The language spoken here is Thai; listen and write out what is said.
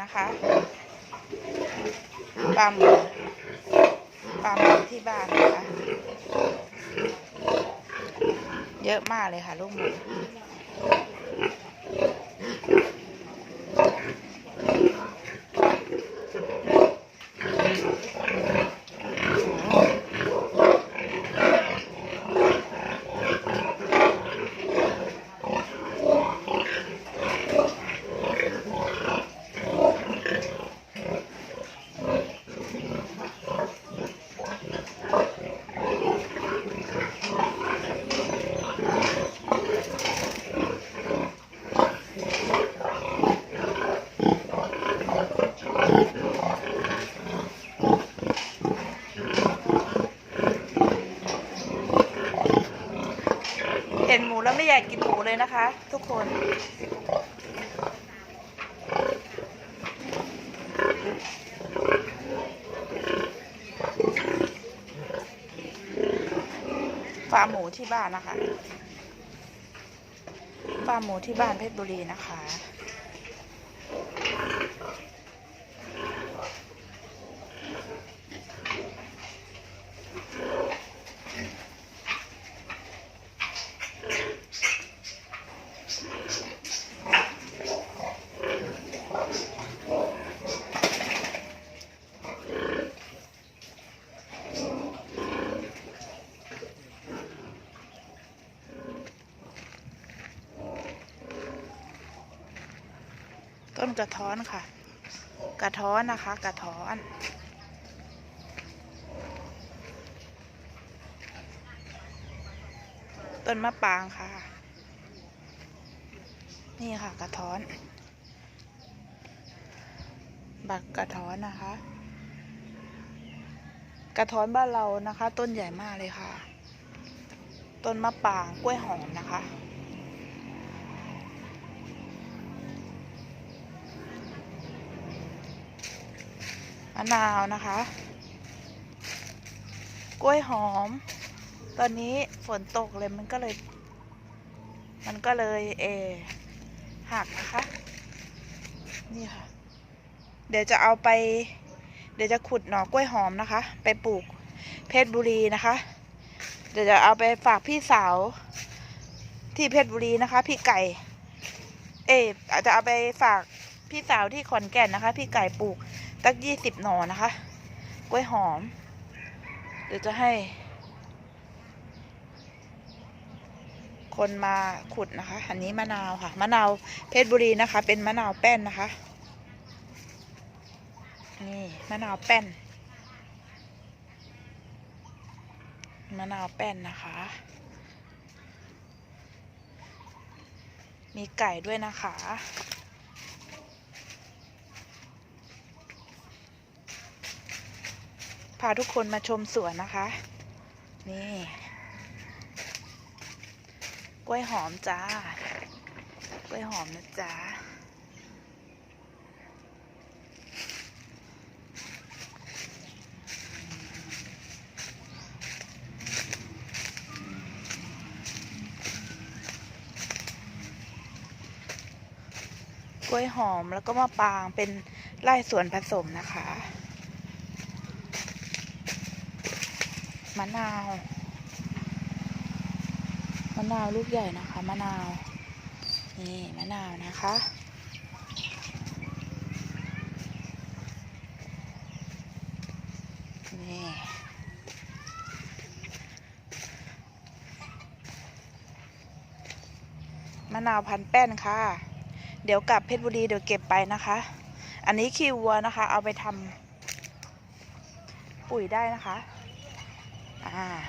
นะคะปลาร์มหมูฟาร์มหมูที่บ้านนะคะ เยอะมากเลยค่ะลูกหมู เห็นหมูแล้วไม่อยากกินหมู เลยนะคะ ทุกคนฟาร์มหมูที่บ้านนะคะฟาร์มหมูที่บ้านเพชรบุรีนะคะ ต้นกระท้อนค่ะ กระท้อนนะคะ กระท้อนต้นมะปรางค่ะ นี่ค่ะกระท้อน บักกระท้อนนะคะ กระท้อนบ้านเรานะคะ ต้นใหญ่มากเลยค่ะ ต้นมะปรางกล้วยหอมนะคะะนาวนะคะ กล้วยหอม ตอนนี้ฝนตกเลยมันก็เลย มันก็เลยเอหักนะคะ นี่ค่ะ เดี๋ยวจะเอาไป เดี๋ยวจะขุดหน่อกล้วยหอมนะคะ ไปปลูกเพชรบุรีนะคะ เดี๋ยวจะเอาไปฝากพี่สาวที่เพชรบุรีนะคะ พี่ไก่ เอออาจจะเอาไปฝากพี่สาวที่ขอนแก่นนะคะ พี่ไก่ปลูก ตักยี่สิบหน่อนะคะ กล้วยหอม เดี๋ยวจะให้ คนมาขุดนะคะ อันนี้มะนาวค่ะ มะนาวเพชรบุรีนะคะ เป็นมะนาวแป้นนะคะ นี่มะนาวแป้น มะนาวแป้นนะคะ มีไก่ด้วยนะคะ พาทุกคนมาชมสวนนะคะ นี่ กล้วยหอมจ้า กล้วยหอมนะจ๊ะกล้วยหอมแล้วก็มะปรางเป็นไร่สวนผสมนะคะ มะนาว มะนาวลูกใหญ่นะคะ มะนาว นี่มะนาวนะคะ นี่มะนาวพันแป้นค่ะ เดี๋ยวกลับเพชรบุรีเดี๋ยวเก็บไปนะคะ อันนี้ขี้วัวนะคะ เอาไปทำปุ๋ยได้นะคะ 哎